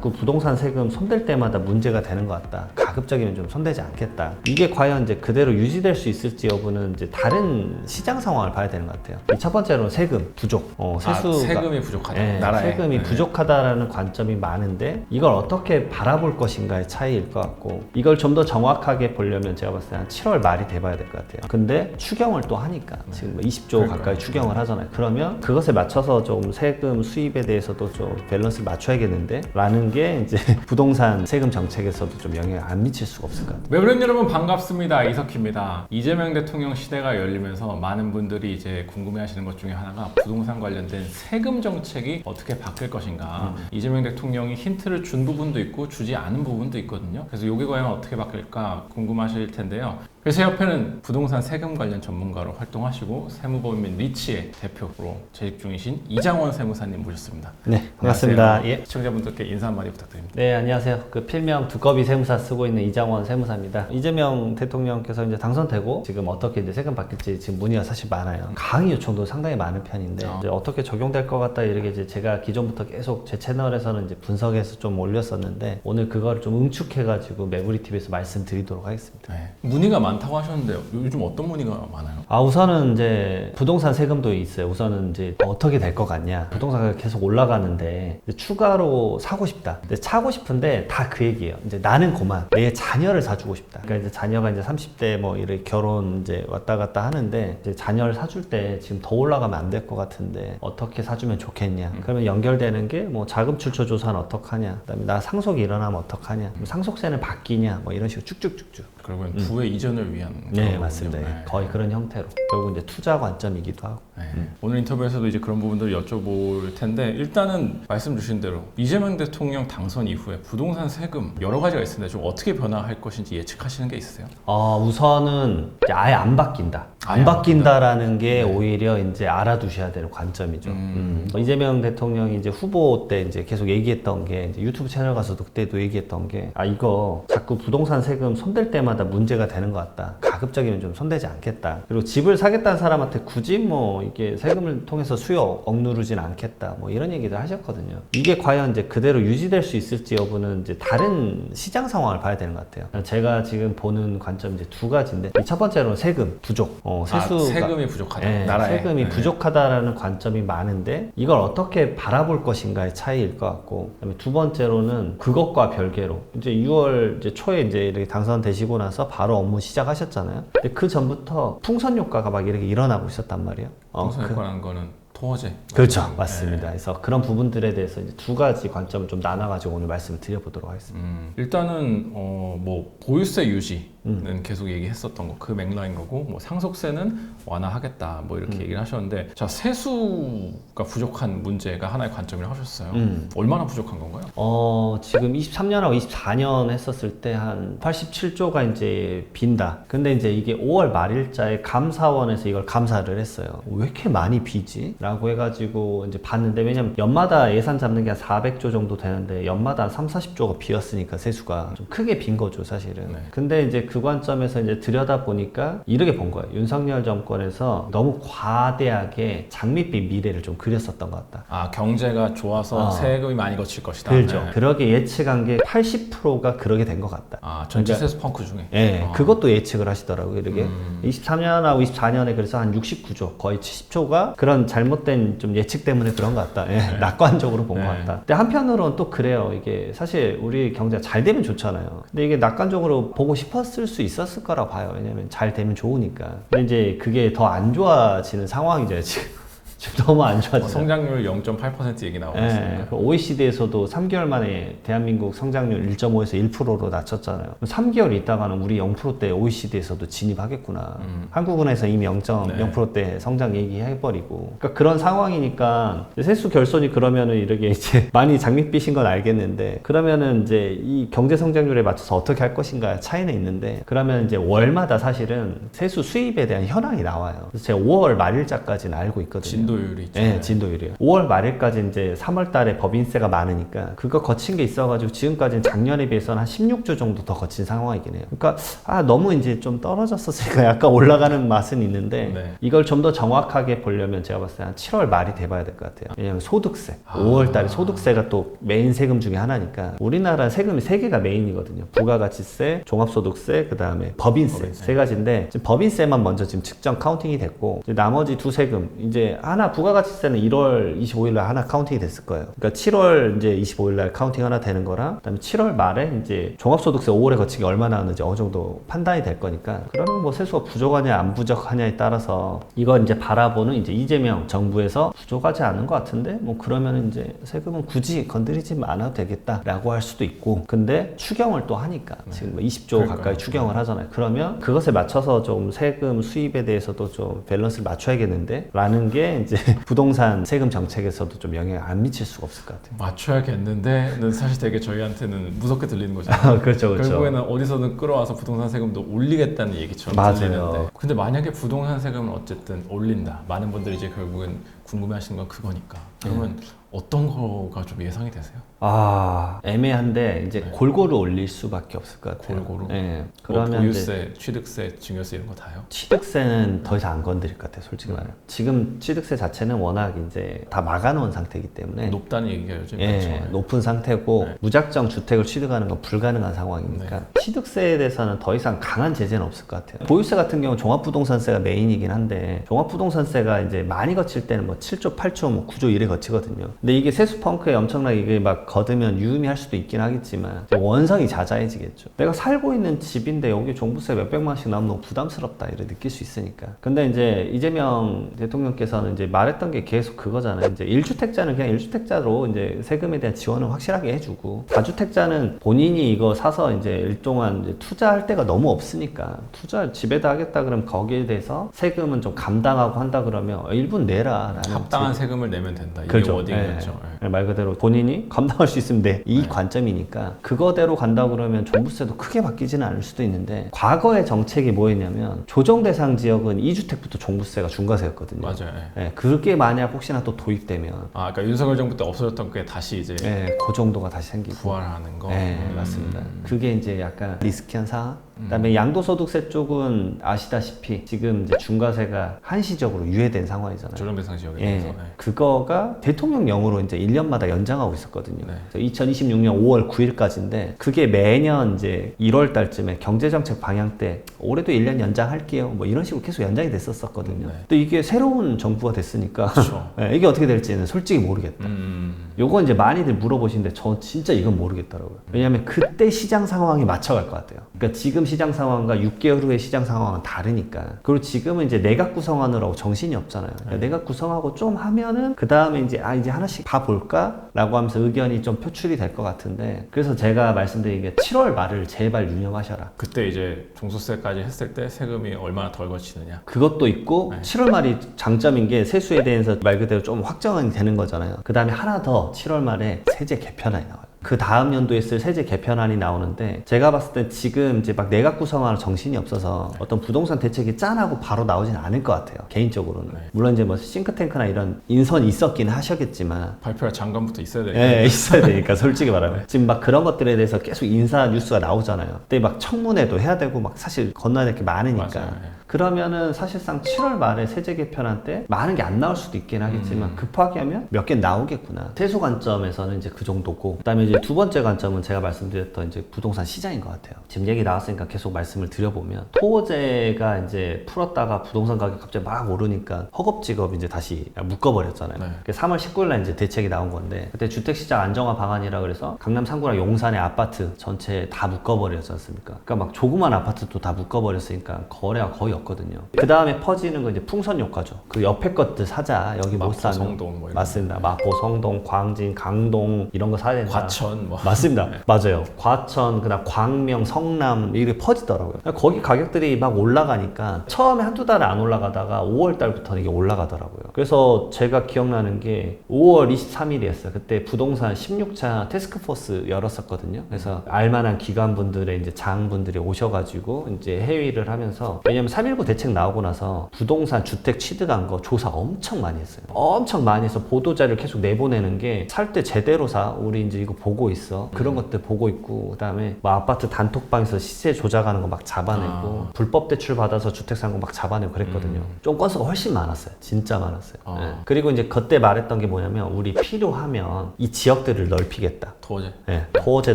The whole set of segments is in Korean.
자꾸 부동산 세금 손댈 때마다 문제가 되는 것 같다. 가급적이면 좀 손대지 않겠다. 이게 과연 이제 그대로 유지될 수 있을지 여부는 이제 다른 시장 상황을 봐야 되는 것 같아요. 이첫 번째로 세금 부족. 어, 세수가 아, 세금이 부족하다. 네, 나라에. 세금이 네. 부족하다라는 관점이 많은데 이걸 어떻게 바라볼 것인가의 차이일 것 같고 이걸 좀 더 정확하게 보려면 제가 봤을 때 한 7월 말이 돼봐야 될 것 같아요. 근데 추경을 또 하니까 지금 뭐 20조 그러니까요. 가까이 추경을 하잖아요. 그러면 그것에 맞춰서 좀 세금 수입에 대해서도 좀 밸런스를 맞춰야겠는데 라는 게 이제 부동산 세금 정책에서도 좀 영향을 안 미칠 수가 없을 것 같아요. 외부인 여러분 반갑습니다. 이석희입니다. 이재명 대통령 시대가 열리면서 많은 분들이 이제 궁금해하시는 것 중에 하나가 부동산 관련된 세금 정책이 어떻게 바뀔 것인가. 이재명 대통령이 힌트를 준 부분도 있고 주지 않은 부분도 있거든요. 그래서 이게 과연 어떻게 바뀔까 궁금하실 텐데요. 그래서 제 옆에는 부동산 세금 관련 전문가로 활동하시고 세무법인 리치의 대표로 재직 중이신 이장원 세무사님 모셨습니다. 네, 반갑습니다. 예. 시청자분들께 인사 한마디 부탁드립니다. 네, 안녕하세요. 그 필명 두꺼비 세무사 쓰고 있는 이장원 세무사입니다. 이재명 대통령께서 이제 당선되고 지금 어떻게 이제 세금 바뀔지 지금 문의가 사실 많아요. 강의 요청도 상당히 많은 편인데 어. 이제 어떻게 적용될 것 같다 이렇게 이제 제가 기존부터 계속 제 채널에서는 이제 분석해서 좀 올렸었는데 오늘 그걸 좀 응축해가지고 매부리 TV에서 말씀드리도록 하겠습니다. 네. 문의가 많 다고 하셨는데 요즘 어떤 문의가 많아요? 아 우선은 이제 부동산 세금도 있어요. 우선은 이제 어떻게 될 것 같냐. 부동산 가격 계속 올라가는데 이제 추가로 사고 싶다. 근데 사고 싶은데 다 그 얘기예요. 이제 나는 고만 내 자녀를 사주고 싶다. 그러니까 이제 자녀가 이제 30대 뭐 이렇게 결혼 이제 왔다 갔다 하는데 이제 자녀를 사줄 때 지금 더 올라가면 안 될 것 같은데 어떻게 사주면 좋겠냐. 그러면 연결되는 게 뭐 자금 출처 조사는 어떡하냐. 그다음에 나 상속이 일어나면 어떡하냐. 상속세는 바뀌냐. 뭐 이런 식으로 쭉쭉쭉쭉. 결국엔 부의 이전을 위한 음. 네 그런 맞습니다. 거군요. 예, 거의 그런 형태로 결국 이제 투자 관점이기도 하고. 네. 오늘 인터뷰에서도 이제 그런 부분들을 여쭤볼 텐데 일단은 말씀 주신 대로 이재명 대통령 당선 이후에 부동산 세금 여러 가지가 있는데 좀 어떻게 변화할 것인지 예측하시는 게 있으세요? 어, 우선은 이제 아예 안 바뀐다. 아예 안 안 바뀐다라는 게 오히려 이제 알아두셔야 되는 관점이죠. 음. 음. 이재명 대통령이 이제 후보 때 이제 계속 얘기했던 게 이제 유튜브 채널 가서도 그때도 얘기했던 게 아 이거 자꾸 부동산 세금 손댈 때마다 문제가 되는 것 같다. 가급적이면 좀 손대지 않겠다. 그리고 집을 사겠다는 사람한테 굳이 뭐 이게 세금을 통해서 수요 억누르진 않겠다. 뭐 이런 얘기들 하셨거든요. 이게 과연 이제 그대로 유지될 수 있을지 여부는 이제 다른 시장 상황을 봐야 되는 것 같아요. 제가 지금 보는 관점 이제 두 가지인데 이첫 번째로는 세금 부족. 어, 세수가 아, 세금이 부족하다. 네, 나라에. 세금이 네. 부족하다라는 관점이 많은데 이걸 어떻게 바라볼 것인가의 차이일 것 같고 그다음에 두 번째로는 그것과 별개로 이제 6월 이제 초에 이제 이렇게 당선되시고 나서 바로 업무 시작하셨잖아요. 근데 그 전부터 풍선 효과가 막 이렇게 일어나고 있었단 말이에요. 어, 부동산 그- 거는 토어제. 그렇죠, 네. 맞습니다. 그래서 그런 부분들에 대해서 이제 두 가지 관점을 좀 나눠가지고 오늘 말씀을 드려보도록 하겠습니다. 음, 일단은 어, 뭐 보유세 유지는 음. 계속 얘기했었던 거 그 맥락인 거고 뭐 상속세는 완화하겠다 뭐 이렇게 음. 얘기를 하셨는데 자 세수가 부족한 문제가 하나의 관점이라고 하셨어요. 음. 얼마나 부족한 건가요? 어, 지금 23년하고 24년 했었을 때 한 87조가 이제 빈다. 근데 이제 이게 5월 말일자에 감사원에서 이걸 감사를 했어요. 왜 이렇게 많이 비지? 라고 해가지고 이제 봤는데 왜냐면 연마다 예산 잡는 게 한 400조 정도 되는데 연마다 한 3, 40조가 비었으니까 세수가 좀 크게 빈 거죠, 사실은. 네. 근데 이제 그 관점에서 이제 들여다 보니까 이렇게 본 거예요. 윤석열 정권에서 너무 과대하게 장밋빛 미래를 좀 그렸었던 것 같다. 아 경제가 좋아서 어. 세금이 많이 거칠 것이다. 그렇죠. 네. 그러게 예측한 게 80%가 그러게 된 것 같다. 아 전체 세수 펑크 중에. 예, 어. 그것도 예측을 하시더라고요. 이렇게 음. 23년하고 24년에 그래서 한 69조, 거의 70조가 그런 잘못 된 좀 예측 때문에 그런 것 같다. 예, 낙관적으로 본 것 네. 같다. 근데 한편으로는 또 그래요. 이게 사실 우리 경제가 잘 되면 좋잖아요. 근데 이게 낙관적으로 보고 싶었을 수 있었을 거라 봐요. 왜냐면 잘 되면 좋으니까. 근데 이제 그게 더 안 좋아지는 상황이죠, 지금. 지금 너무 안 어, 좋아지죠. 성장률 0.8% 얘기 나오고 예, 있습니다. 그 OECD에서도 3개월 만에 대한민국 성장률 1.5에서 1%로 낮췄잖아요. 3개월 있다가는 우리 0%대 OECD에서도 진입하겠구나. 음. 한국은행에서 이미 0.0%대 성장 얘기해버리고. 그러니까 그런 상황이니까 세수 결손이 그러면은 이렇게 이제 많이 장밋빛인 건 알겠는데 그러면은 이제 이 경제 성장률에 맞춰서 어떻게 할 것인가 차이는 있는데 그러면 이제 월마다 사실은 세수 수입에 대한 현황이 나와요. 그래서 제가 5월 말일자까지는 알고 있거든요. 진도율이 있잖아요. 네, 진도율이요. 5월 말일까지 이제 3월 달에 법인세가 많으니까 그거 거친 게 있어가지고 지금까지는 작년에 비해서는 한 16주 정도 더 거친 상황이긴 해요. 그러니까 아 너무 이제 좀 떨어졌었으니까 약간 올라가는 맛은 있는데 네. 이걸 좀 더 정확하게 보려면 제가 봤을 때 한 7월 말이 돼봐야 될 것 같아요. 왜냐면 소득세, 아. 5월 달에 소득세가 또 메인 세금 중에 하나니까 우리나라 세금이 세 개가 메인이거든요. 부가가치세, 종합소득세, 그 다음에 법인세, 법인세. 세 가지인데 지금 법인세만 먼저 지금 측정 카운팅이 됐고 나머지 두 세금 이제 하나 부가가치세는 1월 25일 날 하나 카운팅이 됐을 거예요. 그러니까 7월 이제 25일 날 카운팅 하나 되는 거랑 그다음에 7월 말에 이제 종합소득세 5월에 거치기 얼마 나왔는지 어느 정도 판단이 될 거니까 그러면 뭐 세수가 부족하냐 안 부족하냐에 따라서 이거 이제 바라보는 이제 이재명 정부에서 부족하지 않은 것 같은데 뭐 그러면 이제 세금은 굳이 건드리지 않아도 되겠다라고 할 수도 있고 근데 추경을 또 하니까 지금 뭐 20조 그러니까요. 가까이 추경을 하잖아요. 그러면 그것에 맞춰서 좀 세금 수입에 대해서도 좀 밸런스를 맞춰야겠는데 라는 게 이제 부동산 세금 정책에서도 좀 영향을 안 미칠 수가 없을 것 같아요. 맞춰야겠는데는 사실 되게 저희한테는 무섭게 들리는 거잖아요. 그렇죠, 결국에는 어디서든 끌어와서 부동산 세금도 올리겠다는 얘기처럼 맞아요. 들리는데 근데 만약에 부동산 세금을 어쨌든 올린다 많은 분들이 이제 결국은 궁금해하시는 건 그거니까 그러면 네. 어떤 거가 좀 예상이 되세요? 아 애매한데 이제 네. 골고루 올릴 수밖에 없을 것 같아요. 골고루? 네. 뭐 그러면 이제 보유세, 취득세, 증여세 이런 거 다요? 취득세는 더 이상 안 건드릴 것 같아요, 솔직히 말하면. 지금 취득세 자체는 워낙 이제 다 막아놓은 상태이기 때문에 높다는 얘기가 요즘 예, 많죠. 높은 상태고 네. 무작정 주택을 취득하는 건 불가능한 상황이니까 취득세에 대해서는 더 이상 강한 제재는 없을 것 같아요. 보유세 같은 경우 는 종합부동산세가 메인이긴 한데 종합부동산세가 이제 많이 거칠 때는 뭐 7조, 8조, 뭐 9조 이래 거치거든요. 근데 이게 세수 펑크에 엄청나게 이게 막 거두면 유의미할 수도 있긴 하겠지만 원성이 잦아해지겠죠. 내가 살고 있는 집인데 여기 종부세 몇백만 원씩 나오면 너무 부담스럽다 이래 느낄 수 있으니까. 근데 이제 이재명 대통령께서는 이제 말했던 게 계속 그거잖아요. 이제 1주택자는 그냥 1주택자로 이제 세금에 대한 지원을 확실하게 해주고 다주택자는 본인이 이거 사서 이제 일동안 이제 투자할 데가 너무 없으니까 투자 집에다 하겠다 그러면 거기에 대해서 세금은 좀 감당하고 한다 그러면 일부 내라라는 합당한 세금을 내면 된다. 이게 그렇죠. 워딩이었죠. 예. 말 그대로 본인이 감당 할 수 있으면 돼. 이 관점이니까 그거대로 간다 그러면 종부세도 크게 바뀌지는 않을 수도 있는데 과거의 정책이 뭐였냐면 조정 대상 지역은 2주택부터 종부세가 중과세였거든요. 맞아요. 예. 예, 그게 만약 혹시나 또 도입되면 아, 그러니까 윤석열 정부 때 없어졌던 게 다시 이제 예, 그 정도가 다시 생기고 부활하는 거. 네, 음. 맞습니다. 그게 이제 약간 리스키한 상황. 그다음에 양도소득세 쪽은 아시다시피 지금 이제 중과세가 한시적으로 유예된 상황이잖아요. 조정 대상 지역에 예, 대해서. 네. 그거가 대통령령으로 이제 1년마다 연장하고 있었거든요. 네. 2026년 5월 9일까지인데 그게 매년 이제 1월 달쯤에 경제정책 방향 때 올해도 1년 연장할게요. 뭐 이런 식으로 계속 연장이 됐었었거든요. 네. 근데 이게 새로운 정부가 됐으니까 그렇죠. 예, 이게 어떻게 될지는 솔직히 모르겠다. 음. 요건 이제 많이들 물어보시는데 저 진짜 이건 모르겠더라고요. 왜냐하면 그때 시장 상황이 맞춰갈 것 같아요. 그러니까 지금 시장 상황과 6개월 후의 시장 상황은 다르니까. 그리고 지금은 이제 내각 구성하느라고 정신이 없잖아요. 그러니까 내각 구성하고 좀 하면은 그 다음에 이제 아 이제 하나씩 봐 볼까라고 하면서 의견이 좀 표출이 될 것 같은데 그래서 제가 말씀드린 게 7월 말을 제발 유념하셔라. 그때 이제 종소세까지 했을 때 세금이 얼마나 덜 거치느냐. 그것도 있고 네. 7월 말이 장점인 게 세수에 대해서 말 그대로 좀 확정이 되는 거잖아요. 그 다음에 하나 더 7월 말에 세제 개편안이 나와요. 그 다음 연도에 쓸 세제 개편안이 나오는데 제가 봤을 때 지금 이제 막 내각 구성하는 정신이 없어서 어떤 부동산 대책이 짠하고 바로 나오진 않을 것 같아요. 개인적으로는. 네. 물론 이제 뭐 싱크탱크나 이런 인선이 있었긴 하셨겠지만 발표할 장관부터 있어야 되니까. 예, 있어야 되니까 솔직히 말하면 지금 막 그런 것들에 대해서 계속 인사 뉴스가 나오잖아요. 근데 막 청문회도 해야 되고 막 사실 건너야 될 게 많으니까. 맞아요. 예. 그러면은 사실상 7월 말에 세제 개편한 때 많은 게 안 나올 수도 있긴 하겠지만 음. 급하게 하면 몇 개 나오겠구나. 세수 관점에서는 이제 그 정도고 그다음에 이제 두 번째 관점은 제가 말씀드렸던 이제 부동산 시장인 것 같아요. 지금 얘기 나왔으니까 계속 말씀을 드려보면 토호제가 이제 풀었다가 부동산 가격 갑자기 막 오르니까 허겁지겁 이제 다시 묶어버렸잖아요. 네. 그 3월 19일 날 이제 대책이 나온 건데 그때 주택시장 안정화 방안이라 그래서 강남 상구랑 용산의 아파트 전체 다 묶어버렸지 않습니까? 그러니까 막 조그만 아파트도 다 묶어버렸으니까 거래가 거의 없 거든요. 그 다음에 퍼지는 건 이제 풍선 효과죠. 그 옆에 것들 사자 여기 못 마포, 사면 성동 뭐 이런 맞습니다. 마포, 성동, 광진, 강동 이런 거 사야 된다. 과천 뭐. 맞습니다. 맞아요. 과천, 그다음 광명, 성남 이게 퍼지더라고요. 거기 가격들이 막 올라가니까 처음에 한두 달 안 올라가다가 5월 달부터 이게 올라가더라고요. 그래서 제가 기억나는 게 5월 23일이었어요. 그때 부동산 16차 테스크포스 열었었거든요. 그래서 알만한 기관분들의 이제 장분들이 오셔가지고 이제 회의를 하면서 왜냐면 3일 319 대책 나오고 나서 부동산 주택 취득한 거 조사 엄청 많이 했어요. 엄청 많이 해서 보도자료를 계속 내보내는 게 살 때 제대로 사. 우리 이제 이거 보고 있어. 그런 것들 보고 있고 그다음에 뭐 아파트 단톡방에서 시세 조작하는 거 막 잡아내고 불법 대출 받아서 주택 산 거 막 잡아내고 그랬거든요. 좀 건수가 훨씬 많았어요. 진짜 많았어요. 어. 예. 그리고 이제 그때 말했던 게 뭐냐면 우리 필요하면 이 지역들을 넓히겠다. 도저히. 예, 토호제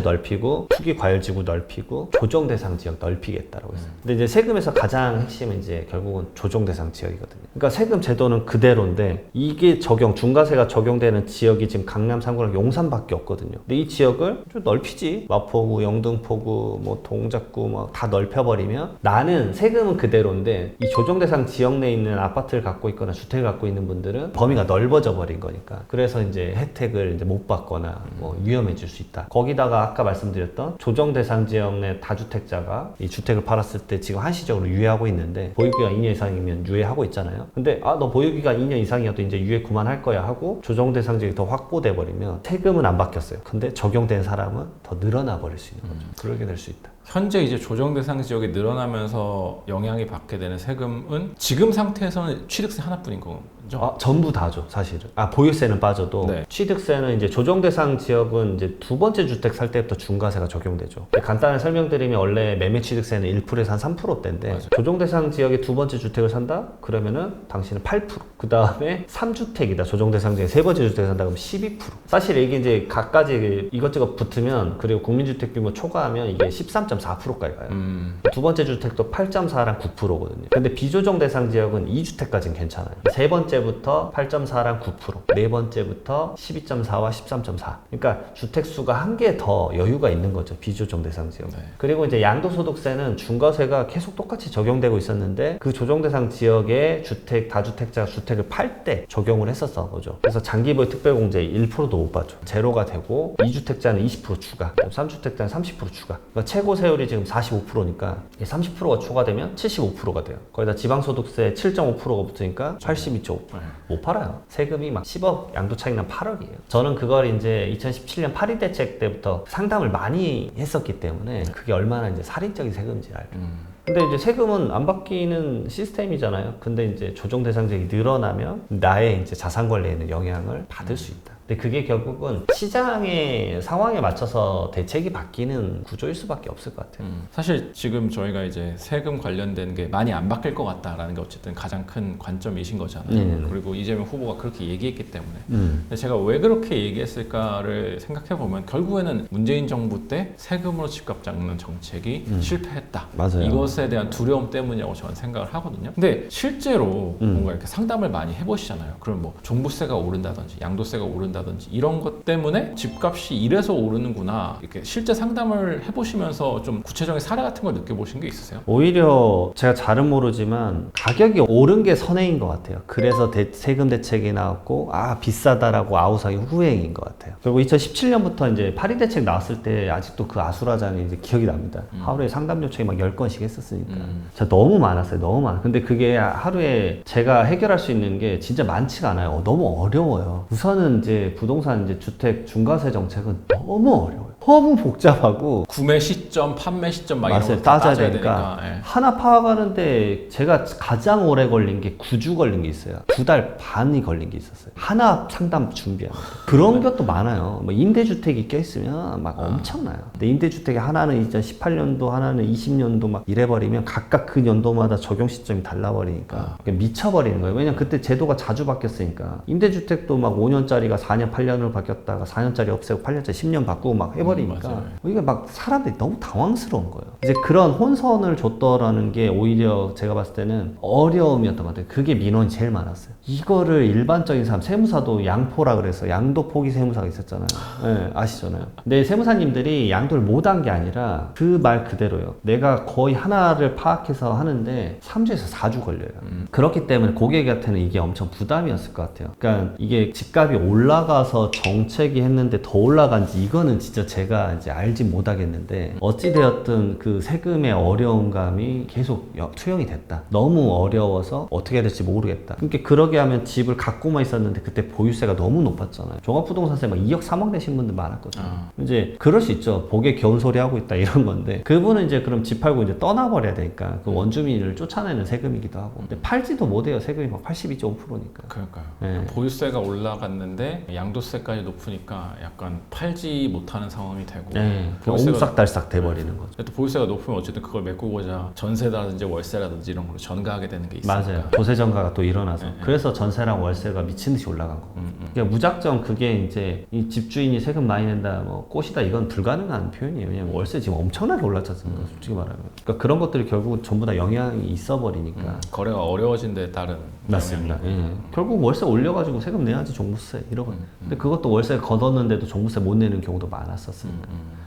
넓히고 투기 과열지구 넓히고 조정 대상 지역 넓히겠다라고 했어요. 근데 이제 세금에서 가장 핵심 은 이제 결국은 조정 대상 지역이거든요. 그러니까 세금 제도는 그대로인데 이게 적용 중과세가 적용되는 지역이 지금 강남 3구랑 용산밖에 없거든요. 근데 이 지역을 좀 넓히지 마포구, 영등포구, 뭐 동작구 뭐다 넓혀버리면 나는 세금은 그대로인데 이 조정 대상 지역 내에 있는 아파트를 갖고 있거나 주택을 갖고 있는 분들은 범위가 넓어져 버린 거니까 그래서 이제 혜택을 이제 못 받거나 뭐 위험해질 수 있다. 거기다가 아까 말씀드렸던 조정 대상 지역 내 다주택자가 이 주택을 팔았을 때 지금 한시적으로 유예하고 있는데 보유기간 2년 이상이면 유예하고 있잖아요. 근데 아 너 보유기간 2년 이상이어도 이제 유예 그만할 거야 하고 조정 대상 지역이 더 확보돼 버리면 세금은 안 바뀌었어요. 근데 적용된 사람은 더 늘어나 버릴 수 있는 거죠. 그러게 될 수 있다. 현재 이제 조정 대상 지역이 늘어나면서 영향이 받게 되는 세금은 지금 상태에서는 취득세 하나뿐인 거 죠. 아, 전부 다죠, 사실은. 아, 보유세는 빠져도 네. 취득세는 이제 조정 대상 지역은 이제 두 번째 주택 살 때부터 중과세가 적용되죠. 간단히 설명드리면 원래 매매 취득세는 1%에서 한 3%대인데 맞아요. 조정 대상 지역의 두 번째 주택을 산다? 그러면은 당신은 8%. 그 다음에 3주택이다. 조정 대상 지역의 세 번째 주택을 산다 그러면 12%. 사실 이게 이제 각가지 이것저것 붙으면 그리고 국민주택 규모 초과하면 이게 13.4%까지 가요. 음, 두 번째 주택도 8.4랑 9%거든요. 근데 비조정 대상 지역은 2주택까지는 괜찮아요. 세 번째 부터 8.4랑 9%, 네 번째부터 12.4와 13.4. 그러니까 주택 수가 한 개 더 여유가 있는 거죠. 비조정 대상 지역. 네. 그리고 이제 양도소득세는 중과세가 계속 똑같이 적용되고 있었는데 그 조정 대상 지역의 주택 다주택자가 주택을 팔 때 적용을 했었어 보죠. 그래서 장기보유 특별공제 1%도 못 받죠. 제로가 되고 2주택자는 20% 추가, 3주택자는 30% 추가. 그러니까 최고 세율이 지금 45%니까 30%가 추가되면 75%가 돼요. 거기다 지방소득세 7.5%가 붙으니까 82.5%. 네. 못 팔아요. 세금이 막 10억, 양도 차익 난 8억이에요. 저는 그걸 이제 2017년 파리 대책 때부터 상담을 많이 했었기 때문에 그게 얼마나 이제 살인적인 세금인지 알죠. 음. 근데 이제 세금은 안 바뀌는 시스템이잖아요. 근데 이제 조정 대상자가 늘어나면 나의 이제 자산 관리에는 영향을 받을 수 있다. 근데 그게 결국은 시장의 상황에 맞춰서 대책이 바뀌는 구조일 수밖에 없을 것 같아요. 음, 사실 지금 저희가 이제 세금 관련된 게 많이 안 바뀔 것 같다라는 게 어쨌든 가장 큰 관점이신 거잖아요. 네네네. 그리고 이재명 후보가 그렇게 얘기했기 때문에. 음. 근데 제가 왜 그렇게 얘기했을까를 생각해 보면 결국에는 문재인 정부 때 세금으로 집값 잡는 정책이 음. 실패했다. 맞아요. 이것에 대한 두려움 때문이라고 저는 생각을 하거든요. 근데 실제로 음. 뭔가 이렇게 상담을 많이 해보시잖아요. 그럼 뭐 종부세가 오른다든지 양도세가 오른다 든지 이런 것 때문에 집값이 이래서 오르는구나. 이렇게 실제 상담을 해보시면서 좀 구체적인 사례 같은 걸 느껴보신 게 있으세요? 오히려 제가 잘은 모르지만 가격이 오른 게 선행인 것 같아요. 그래서 대- 세금 대책이 나왔고 아 비싸다라고 아우성이 후행인 것 같아요. 그리고 2017년부터 이제 파리 대책 나왔을 때 아직도 그 아수라장이 이제 기억이 납니다. 하루에 상담 요청이 막 10건씩 했었으니까. 음. 진짜 너무 많았어요. 너무 많아. 근데 그게 하루에 제가 해결할 수 있는 게 진짜 많지가 않아요. 어, 너무 어려워요. 우선은 이제 부동산 이제 주택 중과세 정책은 너무 어려워요. 너무 복잡하고 구매 시점, 판매 시점 막 이런 맞아요. 거다 따져야 되니까. 예. 하나 파악하는데 제가 가장 오래 걸린 게 9주 걸린 게 있어요. 두 달 반이 걸린 게 있었어요. 하나 상담 준비하는 그런 것도 많아요. 뭐 임대주택이 껴있으면 막 엄청나요. 근데 임대주택이 하나는 2018년도 하나는 20년도 막 이래버리면 각각 그 연도마다 적용 시점이 달라버리니까 그게 미쳐버리는 거예요. 왜냐면 그때 제도가 자주 바뀌었으니까 임대주택도 막 5년짜리가 4년 8년으로 바뀌었다가 4년짜리 없애고 8년짜리 10년 바꾸고 막 해버리니까 음, 맞아요. 이게 막 사람들이 너무 당황스러운 거예요. 이제 그런 혼선을 줬더라는 게 오히려 제가 봤을 때는 어려움이었던 것 같아요. 그게 민원이 제일 많았어요. 이거를 일반적인 사람, 세무사도 양포라 그래서 양도 포기 세무사가 있었잖아요. 네, 아시잖아요. 근데 세무사님들이 양도를 못 한 게 아니라 그 말 그대로요. 내가 거의 하나를 파악해서 하는데 3주에서 4주 걸려요. 그렇기 때문에 고객한테는 이게 엄청 부담이었을 것 같아요. 그러니까 이게 집값이 올라가서 정책이 했는데 더 올라간지 이거는 진짜 제가 제가 이제 알지 못하겠는데 어찌되었든 그 세금의 어려운 감이 계속 여- 투영이 됐다. 너무 어려워서 어떻게 해야 될지 모르겠다. 그러니까 그러게 하면 집을 갖고만 있었는데 그때 보유세가 너무 높았잖아요. 종합부동산세 막 2억 3억 내신 분들 많았거든요. 아. 이제 그럴 수 있죠. 복에 겨운 소리 하고 있다 이런 건데 그분은 이제 그럼 집 팔고 이제 떠나버려야 되니까 그 원주민을 쫓아내는 세금이기도 하고 근데 팔지도 못해요. 세금이 막 82.5%니까. 그러니까요. 네. 보유세가 올라갔는데 양도세까지 높으니까 약간 팔지 못하는 상황 이 되고 네, 그 옴싹달싹 돼버리는 거죠. 또 보유세가 높으면 어쨌든 그걸 메꾸고자 전세라든지 월세라든지 이런 걸로 전가하게 되는 게 있으니까. 맞아요. 조세 정가가 또 일어나서 네, 네. 그래서 전세랑 월세가 미친 듯이 올라간 거고. 음, 음. 그러니까 무작정 그게 이제 이 집주인이 세금 많이 낸다, 뭐 꽃이다 이건 불가능한 표현이에요. 왜냐면 월세 지금 엄청나게 올랐지 않습니까? 음. 솔직히 말하면. 그러니까 그런 것들이 결국은 전부 다 영향이 있어 버리니까. 음, 거래가 어려워진 데 따른 맞습니다. 예. 결국 월세 올려가지고 세금 내야지 종부세 이러거든. 음, 근데 그것도 월세 걷었는데도 종부세 못 내는 경우도 많았었으니 까. 음, 음. 근데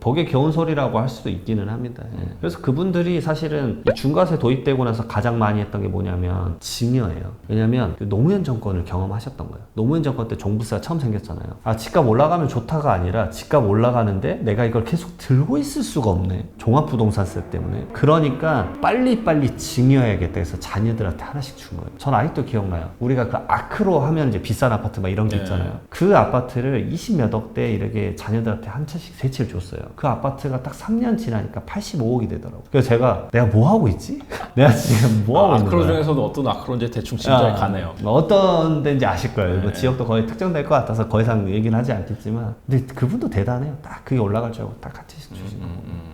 복에 겨운 소리라고 할 수도 있기는 합니다. 예. 그래서 그분들이 사실은 이 중과세 도입되고 나서 가장 많이 했던 게 뭐냐면 증여예요. 왜냐면 그 노무현 정권을 경험하셨던 거예요. 노무현 정권 때 종부세가 처음 생겼잖아요. 아 집값 올라가면 좋다가 아니라 집값 올라가는데 내가 이걸 계속 들고 있을 수가 없네. 종합부동산세 때문에. 그러니까 빨리빨리 증여해야겠다 해서 자녀들한테 하나씩 준 거예요. 전 아직도 기억나요. 우리가 그 아크로 하면 이제 비싼 아파트 막 이런 게 네. 있잖아요. 그 아파트를 20몇 억 대 이렇게 자녀들한테 한 채씩 세 채를 줬어요. 그 아파트가 딱 3년 지나니까 85억이 되더라고. 그래서 제가 내가 뭐 하고 있지? 내가 지금 뭐 하고 아, 있는 아크로 거야? 중에서도 어떤 아크로인지 대충 짐작이 아, 가네요. 뭐 어떤 데인지 아실 거예요. 뭐 네. 지역도 거의 특정될 것 같아서 더 이상 얘기는 하지 않겠지만. 근데 그분도 대단해요. 딱 그게 올라갈 줄 알고 딱 같이 주신 음, 거. 음, 음.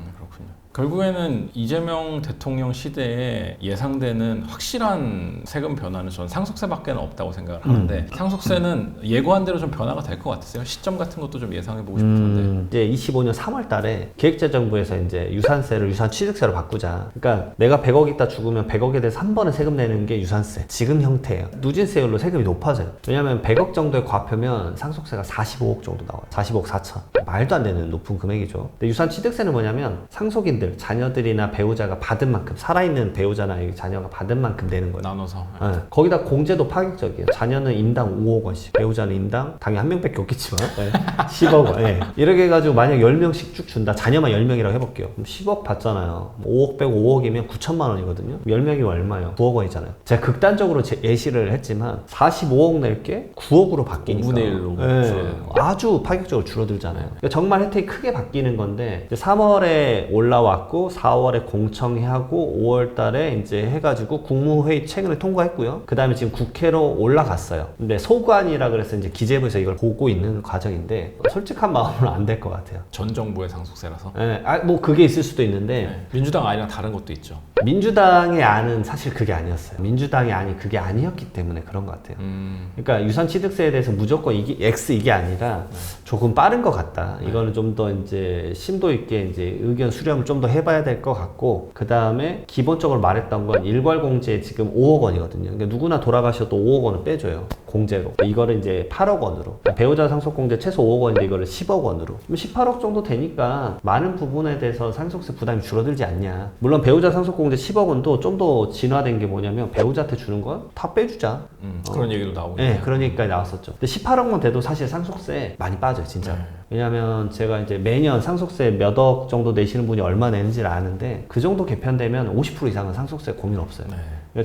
결국에는 이재명 대통령 시대에 예상되는 확실한 세금 변화는 전 상속세밖에 없다고 생각을 하는데 상속세는 예고한 대로 좀 변화가 될 것 같으세요? 시점 같은 것도 좀 예상해 보고 싶은데. 음, 이제 25년 3월 달에 기획재정부에서 이제 유산세를 유산 취득세로 바꾸자. 그러니까 내가 100억 있다 죽으면 100억에 대해서 한 번에 세금 내는 게 유산세. 지금 형태예요. 누진세율로 세금이 높아져요. 왜냐면 100억 정도의 과표면 상속세가 45억 정도 나와요. 45억 4천. 말도 안 되는 높은 금액이죠. 근데 유산 취득세는 뭐냐면 상속인 들, 자녀들이나 배우자가 받은 만큼 살아있는 배우자나 이 자녀가 받은 만큼 내는 거예요. 나눠서. 예, 거기다 공제도 파격적이에요. 자녀는 인당 5억 원씩, 배우자는 인당 당연히 한 명밖에 없겠지만 예, 10억 원. 예. 이렇게 해가지고 만약 10명씩 쭉 준다. 자녀만 10명이라고 해볼게요. 그럼 10억 받잖아요. 5억 빼고 5억이면 9천만 원이거든요. 10명이면 얼마예요? 9억 원이잖아요. 제가 극단적으로 제- 예시를 했지만 45억 낼게 9억으로 바뀌니까 5분의 1로 예, 줄어드는 거. 아주 파격적으로 줄어들잖아요. 그러니까 정말 혜택이 크게 바뀌는 건데 3월에 올라 왔고 4월에 공청회하고 5월 달에 이제 해가지고 국무회의 최근에 통과했고요. 그 다음에 지금 국회로 올라갔어요. 근데 소관이라 그래서 이제 기재부에서 이걸 보고 있는 과정인데 솔직한 마음으로 안 될 것 같아요. 전 정부의 상속세라서. 예, 아, 뭐 그게 있을 수도 있는데 네. 민주당 아니랑 다른 것도 있죠. 민주당의 안은 사실 그게 아니었어요. 민주당의 안이 그게 아니었기 때문에 그런 것 같아요. 음, 그러니까 유산 취득세에 대해서 무조건 이게 X 이게 아니라 조금 빠른 것 같다. 이거는 좀 더 이제 심도 있게 이제 의견 수렴을 좀더 해봐야 될 것 같고 그 다음에 기본적으로 말했던 건 일괄 공제 지금 5억 원이거든요. 그러니까 누구나 돌아가셔도 5억 원을 빼줘요. 공제로. 이거를 이제 8억 원으로. 배우자 상속 공제 최소 5억 원인데 이거를 10억 원으로. 그럼 18억 정도 되니까 많은 부분에 대해서 상속세 부담이 줄어들지 않냐. 물론 배우자 상속 공제 10억 원도 좀 더 진화된 게 뭐냐면 배우자한테 주는 건 다 빼주자. 음, 그런 얘기도 나오고. 네, 그런 얘기까지 나왔었죠. 근데 18억만 돼도 사실 상속세 많이 빠져요, 진짜. 네. 왜냐면 제가 이제 매년 상속세 몇 억 정도 내시는 분이 얼마 내는지를 아는데 그 정도 개편되면 50% 이상은 상속세 고민 없어요. 네.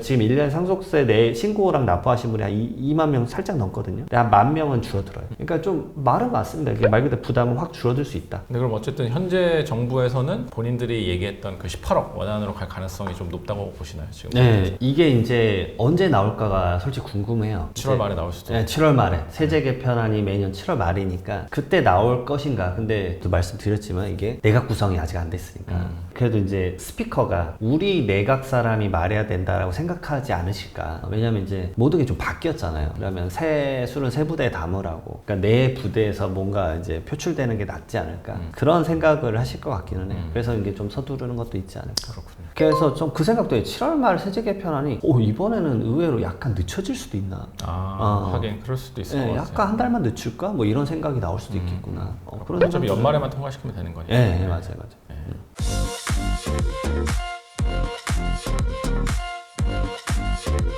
지금 1년 상속세 내 신고랑 납부하신 분이 한 2, 만명 살짝 넘거든요. 근데 한 만 명은 줄어들어요. 그러니까 좀 말은 맞습니다. 이게 말 그대로 부담은 확 줄어들 수 있다. 근데 그럼 어쨌든 현재 정부에서는 본인들이 얘기했던 그 18억 원안으로 갈 가능성이 좀 높다고 보시나요 지금? 네, 이게 이제 언제 나올까가 솔직히 궁금해요. 7월 이제 말에 나올 수도. 네, 7월 말에 세제 개편안이 매년 7월 말이니까 그때 나올 것인가. 근데 또 말씀드렸지만 이게 내각 구성이 아직 안 됐으니까. 음. 그래도 이제 스피커가 우리 내각 사람이 말해야 된다라고 생각하지 않으실까. 왜냐면 이제 모든 게 좀 바뀌었잖아요. 그러면 새 술은 새 부대에 담으라고. 그러니까 내 부대에서 뭔가 이제 표출되는 게 낫지 않을까. 음. 그런 생각을 하실 것 같기는 해요. 음. 그래서 이게 좀 서두르는 것도 있지 않을까. 그렇군요. 그래서 좀 그 생각도 해요. 7월 말 세제 개편안이 오 이번에는 의외로 약간 늦춰질 수도 있나. 아, 어. 하긴 그럴 수도 있을 예, 것 약간 같아요. 한 달만 늦출까? 뭐 이런 생각이 나올 수도 있겠구나. 어, 그런 어차피 생각도 연말에만 통과시키면 되는 거니까. 예, 예, 맞아요, 맞아요. 네. Thank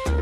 you.